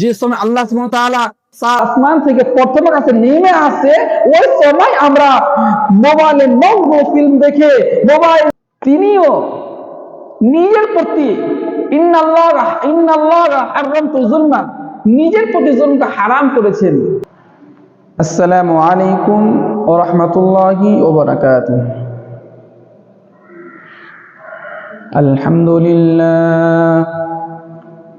যে সময় আল্লাহ আসমান থেকে প্রথমের কাছে নেমে আসে, ওই সময় আমরা মোবাইলে নগ্ন ফিল্ম দেখে, মোবাইল তিনিও নিজের প্রতি নিজের প্রতি জুলমকে হারাম করেছেন। আসসালামু আলাইকুম ওয়া রাহমাতুল্লাহি আলহামদুলিল্লাহ।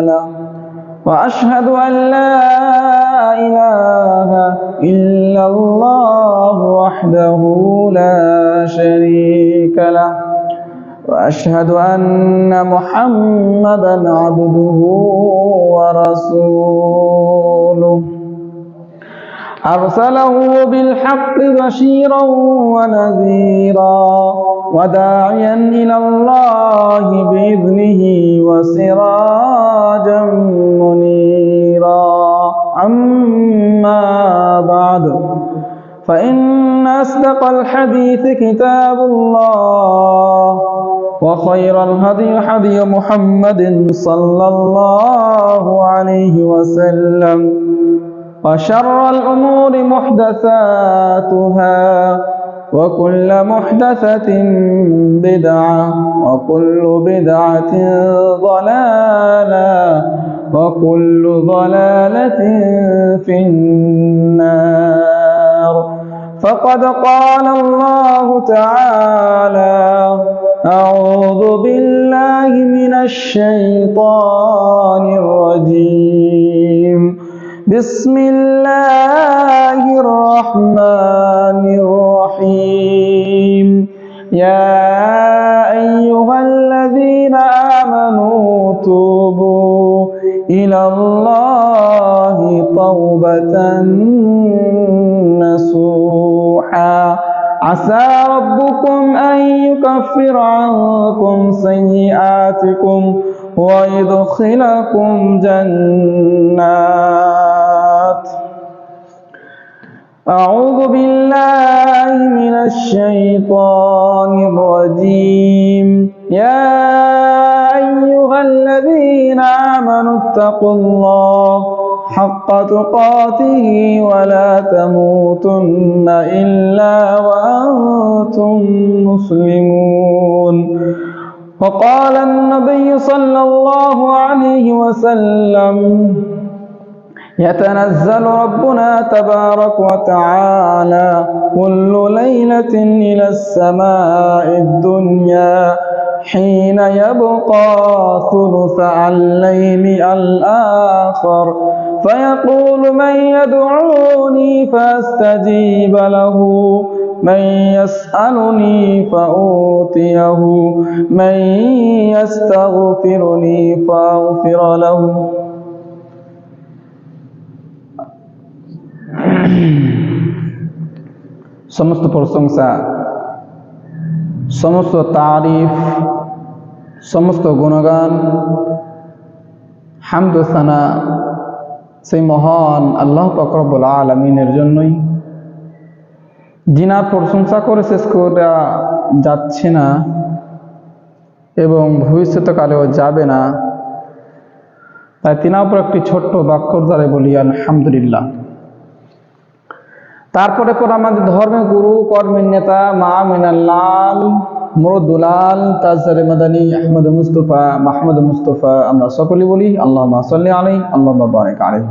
له وأشهد أن لا إله إلا الله وحده لا شريك له. وأشهد أن محمدا عبده ورسوله. أرسله بالحق بشيرا ونذيرا. وداعيا إلى الله بإذنه وسراجا منيرا. أما بعد فإن أصدق الحديث كتاب الله وخير الهدي هدي محمد صلى الله عليه وسلم وشر الأمور محدثاتها وكل محدثة بدعة وكل بدعة ضلالة وكل ضلالة في النار. فقد قال الله تعالى أعوذ بالله من الشيطان الرجيم. بسم الله الرحمن الرحيم. يا أيها الذين آمنوا توبوا إلى الله توبة نصوحا. عسى ربكم أن يكفر عنكم سيئاتكم ويدخلكم جنات. أعوذ بالله من الشيطان الرجيم. يا أيها الذين آمنوا اتقوا الله حق تقاته ولا تموتن إلا وأنتم مسلمون. وقال النبي صلى الله عليه وسلم يتنزل ربنا تبارك وتعالى كل ليلة إلى السماء الدنيا حين يبقى ثلث الليل الآخر. فيقول من يدعوني فأستجيب له من يسألني فأوتيه من يستغفرني فأغفر له. সমস্ত প্রশংসা, সমস্ত তারিফ, সমস্ত গুণগান হামদোসানা সেই মহান আল্লাহ ফকরবুল আলমিনের জন্যই। যিনার প্রশংসা করে শেষ করা যাচ্ছে না এবং ভবিষ্যৎকালেও যাবে না, তাই তিনার উপর একটি ছোট্ট বাক্যর দ্বারা বলি, আলহামদুলিল্লাহ। তারপরে পর আমাদের ধর্মের গুরু কর্মের নেতা, মা মিনাল্লাল মুরদুলাল তাজরে মাদানী, আহমদ মুস্তফা, মাহমুদ মুস্তফা, আমরা সকলে বলি আল্লাহ সাল্লি আলাই আল্লাহ বারেক আলাই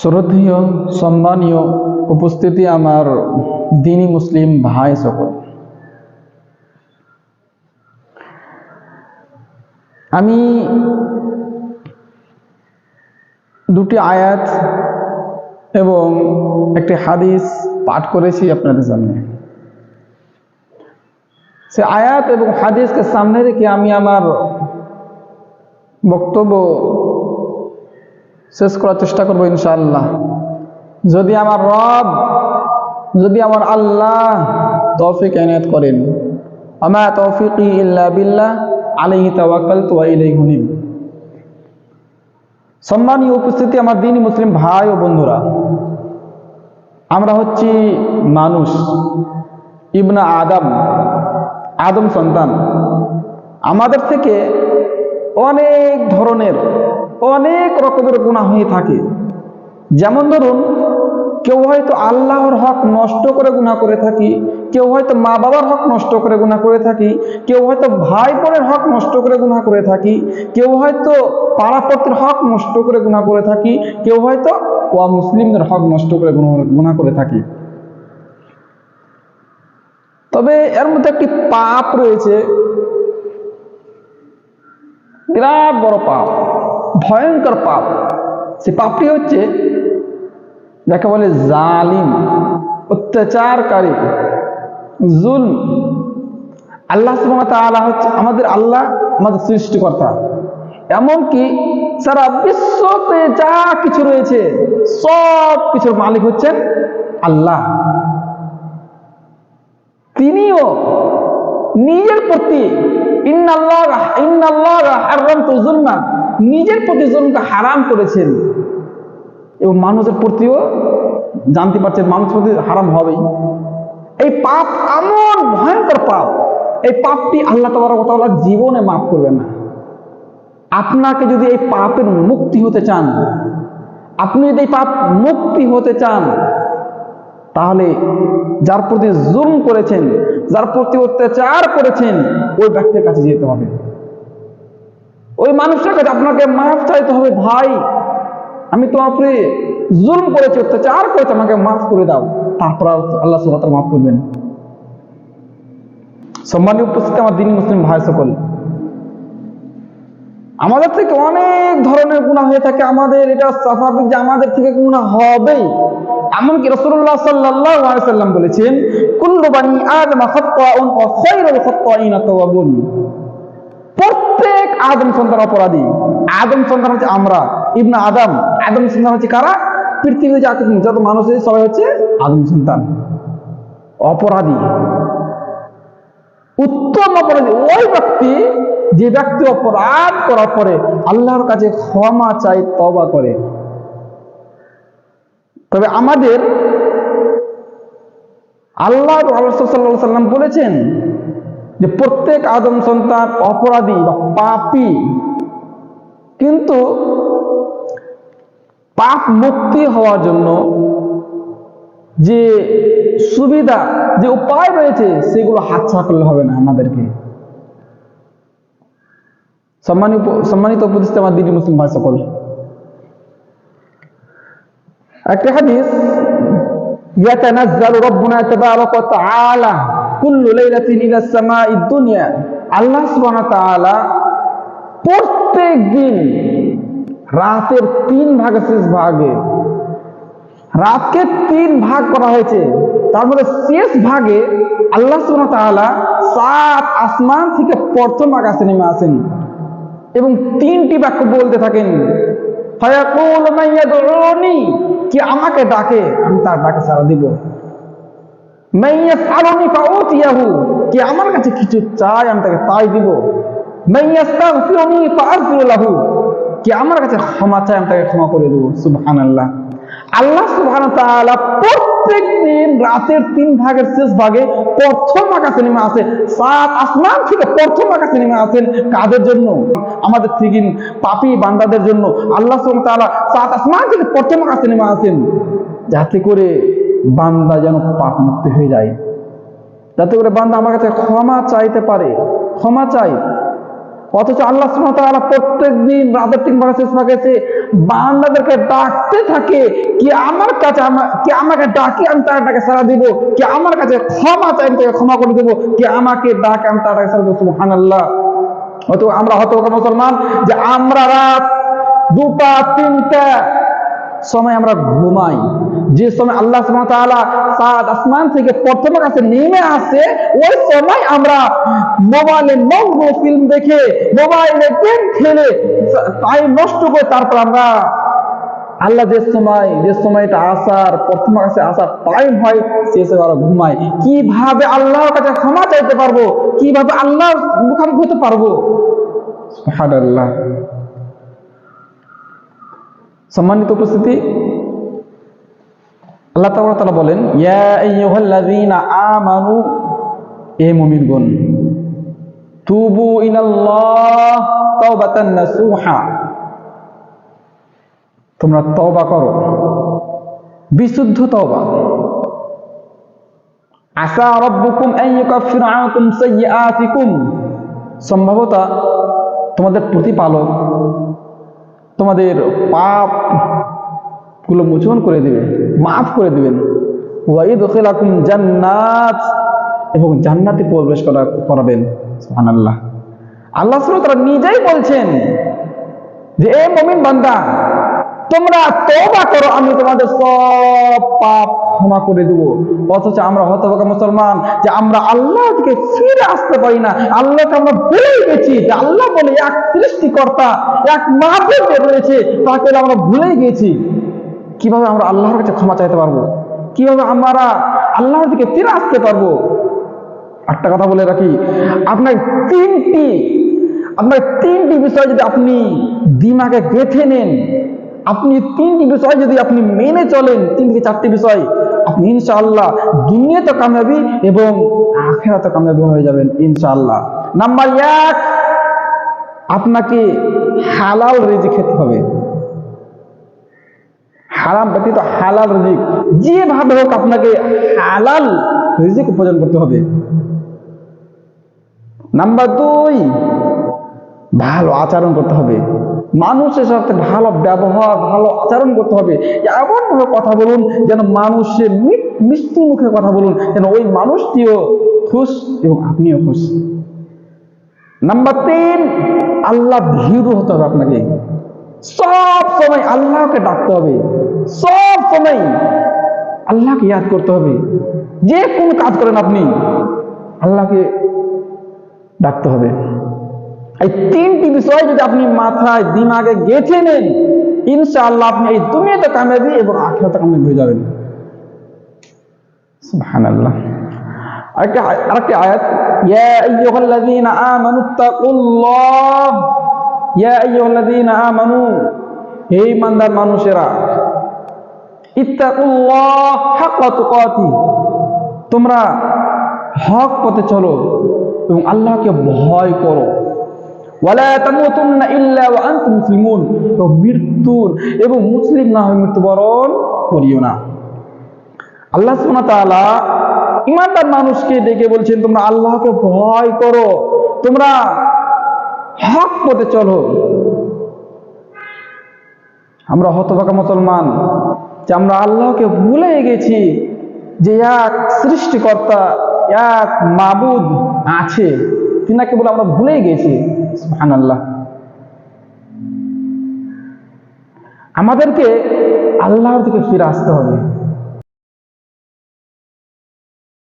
শ্রদ্ধেয়, সম্মানীয়, উপস্থিতি আমার দিনী মুসলিম ভাই সকল। আমি দুটি আয়াত এবং একটি হাদিস পাঠ করেছি আপনাদের সামনে। সে আয়াত এবং হাদিসকে সামনে রেখে আমি আমার বক্তব্য শেষ করার চেষ্টা করব ইনশাআল্লাহ। যদি আমার রব, যদি আমার আল্লাহ তৌফিক এনায়ত করেন, আমা তৌফিকি ইল্লা বিল্লাহ, আলাইহি তাওয়াক্কালতু ওয়া ইলাইহি হুনিব সম্মানীয় উপস্থিতি আমার দিন মুসলিম ভাই ও বন্ধুরা। আমরা হচ্ছি মানুষ, ইবনা আদম আদম সন্তান। আমাদের থেকে অনেক ধরনের, অনেক রকমের গুণা হয়ে থাকে। যেমন ধরুন কেউ হয়তো আল্লাহর হক নষ্ট করে গুণা করে থাকি, কেউ হয়তো মা বাবার হক নষ্ট করে গুণা করে থাকি, কেউ হয়তো ভাই বোনের হক নষ্ট করে গুণা করে থাকি, কেউ হয়তো পাড়াপত্রের হক নষ্ট করে গুণা করে থাকি, কেউ হয়তো ও মুসলিমদের হক নষ্ট করে গুণা করে থাকি। তবে এর মধ্যে একটি পাপ রয়েছে। বিরাট বড় পাপ, ভয়ঙ্কর পাপ। সে পাপটি হচ্ছে যাকে বলে জালিম, অত্যাচারকারী জুল আল্লাহ তাআলা হচ্ছে আমাদের আল্লাহ, আমাদের সৃষ্টিকর্তা। এমনকি সারা বিশ্বতে যা কিছু রয়েছে, সব কিছুর মালিক হচ্ছেন আল্লাহ। তিনিও নিজের প্রতি ইন্নাল্লাহ ইন্নাল্লাহ নিজের প্রতি জুলমকে হারাম করেছেন। এবং মানুষের প্রতিও জানতে পারছেন মানুষ প্রতি হারাম হবেই। এই পাপ এমন ভয়ঙ্কর পাপ। এই পাপটি আল্লাহ তাআলা জীবনে মাফ করবে না। আপনাকে যদি এই পাপের মুক্তি হতে চান, আপনি যদি এই পাপ মুক্তি হতে চান, তাহলে যার প্রতি জুম করেছেন, যার প্রতি অত্যাচার করেছেন, ওই ব্যক্তির কাছে যেতে হবে। ওই মানুষটার কাছে আপনাকে মাফ চাইতে হবে, ভাই। আমি তোমার উপরে জুম করেছি, অত্যাচার করেছি, আমাকে মাফ করে দাও। তারপর আল্লাহ সুবাহ মাফ করবেন সম্মানীয় উপস্থিতি, আমার দিনী মুসলিম ভাই সকল। আমাদের থেকে অনেক ধরনের গুণা হয়ে থাকে, আমাদের এটা স্বাভাবিক যে আমাদের থেকে গুণা হবেই। এমনকি রসুল্লাহ আলাইহি সাল্লাম বলেছেন, কুল্লু বানি আদম প্রত্যেক আদম সন্তান অপরাধী, আদম সন্তান হচ্ছে আমরা। ইবনা আদম। আদম সন্তান হচ্ছে কারা? পৃথিবীতে যা কিছু যত মানুষ আছে, সবাই হচ্ছে আদম সন্তান। অপরাধী। উত্তম অপরাধী। ওই ব্যক্তি, যে ব্যক্তি অপরাধ করার পরে আল্লাহর কাছে ক্ষমা চাই তবা করে। তবে আমাদের আল্লাহ সাল্লাহ সাল্লাম বলেছেন যে প্রত্যেক আদম সন্তান অপরাধী বা পাপী। কিন্তু পাপ মুক্তি হওয়ার জন্য যে সুবিধা যে উপায় রয়েছে সেগুলো হাতছাড়া করলে হবে না আমাদেরকে সম্মানিত সম্মানিত উপদেষ্টা আমার দিদি মুসলিম ভাই সকল একটা হাদিস يتنزل ربنا تبارك وتعالى كل ليلة إلى السماء الدنيا আল্লাহ সুবহানাহু ওয়া তাআলা প্রত্যেক দিন রাতের তিন ভাগে শেষ ভাগে। রাতকে তিন ভাগ করা হয়েছে। তার মধ্যে শেষ ভাগে আল্লাহ তাআলা সাত আসমান থেকে প্রথম আকাশে নেমে আসেন এবং তিনটি বাক্য বলতে থাকেন কি আমাকে ডাকে, আমি তার ডাকে সারা দিব। কি আমার কাছে কিছু চাই, আমি তাকে তাই দিব। কি আমার কাছে ক্ষমা চাই আমি তাকে ক্ষমা করে দেবো। সুবহানাল্লাহ। আল্লাহ সুবহানাহু ওয়া তাআলা প্রত্যেক দিন রাতের তিন ভাগের শেষ ভাগে প্রথম আকাশে নেমে আসে সাত আসমান থেকে প্রথম আকাশে নেমে আসেন কাদের জন্য? আমাদের থেকে পাপী বান্দাদের জন্য। আল্লাহ সুবহানাহু ওয়া তাআলা সাত আসমান থেকে প্রথম আকাশে নেমে আসেন যাতে করে বান্দা যেন পাপ মুক্ত হয়ে যায়। যাতে করে বান্দা আমার কাছে ক্ষমা চাইতে পারে। ক্ষমা চাই অথচ আল্লাহ তাআলা প্রত্যেক দিন রাতের তিন ভাগে শেষ বান্দাদেরকে ডাকতে থাকে, কি আমার কাছে কি আমাকে ডাকে, আমি তার ডাকে সারা দিব, কি আমার কাছে ক্ষমা চাই তাকে ক্ষমা করে দেবো, কি আমাকে ডাকে, আমি তার ডাকে সারা দেবো। সুবহানাল্লাহ। হয়তো আমরা হয়তো মুসলমান যে আমরা রাত দুটা, তিনটা সময় আমরা ঘুমাই। যে সময় আল্লাহ তাআলা আসমান থেকে প্রথম কাছে নেমে আসে, ওই সময় আমরা মোবাইলে নগ্ন ফিল্ম দেখে, মোবাইলে গেম খেলে টাইম নষ্ট করে তারপর আমরা আল্লাহ যে সময়, যে সময়টা আসার, প্রথম কাছে আসার টাইম হয়, সে সময় আমরা ঘুমাই। কীভাবে আল্লাহর কাছে ক্ষমা চাইতে পারব? কীভাবে আল্লাহর মুখামুখি হতে পারব? সুবহানাল্লাহ। সম্মানিত উপস্থিতি, আল্লাহ তাআলা বলেন আমানু, এ মুমিনগণ, তুবু নাসুহা। তোমরা তওবা করো, বিশুদ্ধ তওবা। আসা রব্বুকুম আন ইউকাফিরা আনকুম সাইয়্যাতিকুম। সম্ভবত তোমাদের প্রতিপালক তোমাদের পাপগুলো মোচন করে দিবে মাফ করে দিবেন। জান্নাত, এবং জান্নাতে প্রবেশ করা, করাবেন আল্লাহ আল্লাহ তারা নিজেই বলছেন যে, এ মমিন বান্দা, তোমরা তোবা করো, আমি তোমাদের সব পাপ ক্ষমা করে দেব। অথচ আমরা হতভাগা মুসলমান যে আমরা আল্লাহ থেকে ফিরে আসতে পারি না। আল্লাহকে আমরা ভুলে গেছি যে আল্লাহ বলে এক সৃষ্টিকর্তা, এক মাহবুব রয়েছে, তাকে আমরা ভুলে গেছি। কীভাবে আমরা আল্লাহর কাছে ক্ষমা চাইতে পারব? কীভাবে আমরা আল্লাহর দিকে ফিরে আসতে পারব? একটা কথা বলে রাখি, আপনার তিনটি আপনার তিনটি বিষয় যদি আপনি দিমাগে গেঁথে নেন, আপনি তিনটি বিষয় যদি আপনি মেনে চলেন তিন থেকে চারটি বিষয়? আপনি ইনশাআল্লাহ দুনিয়াতে কামিয়াবি এবং আখেরাতে কামিয়াবি হয়ে যাবেন, ইনশাআল্লাহ। নাম্বার এক, আপনাকে হালাল রেজি খেতে হবে। হারাম ব্যতীত হালাল রিজিক, যেভাবে হোক আপনাকে হালাল রিজিক উপার্জন করতে হবে। নাম্বার দুই, ভালো আচরণ করতে হবে। মানুষের সাথে ভালো ব্যবহার, ভালো আচরণ করতে হবে। এমন ভাবে কথা বলুন যেন মানুষের মিষ্টি মুখে কথা বলুন, যেন ওই মানুষটিও খুশ এবং আপনিও খুশ। নাম্বার তিন, আল্লাহ ভীরু হতে হবে আপনাকে। সব সময় আল্লাহকে ডাকতে হবে। সব সময় আল্লাহকে ইয়াদ করতে হবে। যে কোন কাজ করেন আপনি, আল্লাহকে ডাকতে হবে। এই তিনটি বিষয় যদি আপনি মাথায় দিমাগে গেঁথে নেন, ইনশাআল্লাহ আপনি এই দুনিয়াতে কামিয়াবি এবং আখিরাতে কামিয়াবি হয়ে যাবেন। সুবহানাল্লাহ। আরেকটা আরেকটি আয়াত, ইয়া আইয়ুহাল্লাযীনা আমানু তাকুল্লাহ ইয়া আইয়ুহাল্লাযীনা আমানু, হে ইমানদার মানুষেরা, ইত্তাকুল্লাহ হাক্কা তুকাতি। তোমরা হক পথে চলো এবং আল্লাহকে ভয় করো। মুসলিমুন। এবং মৃত্যুর এবং মুসলিম না হয়ে মৃত্যুবরণ করিও না। আল্লাহ তাআলা ইমানদার মানুষকে ডেকে বলছেন, তোমরা আল্লাহকে ভয় করো। তোমরা হক পথে চলো। আমরা হতভাগা মুসলমান, যে আমরা আল্লাহকে ভুলে গেছি যে এক সৃষ্টিকর্তা, এক মাবুদ আছে। তিনাকে বলে আমরা ভুলে গেছি। সুবহানাল্লাহ। আমাদেরকে আল্লাহর দিকে ফিরে আসতে হবে।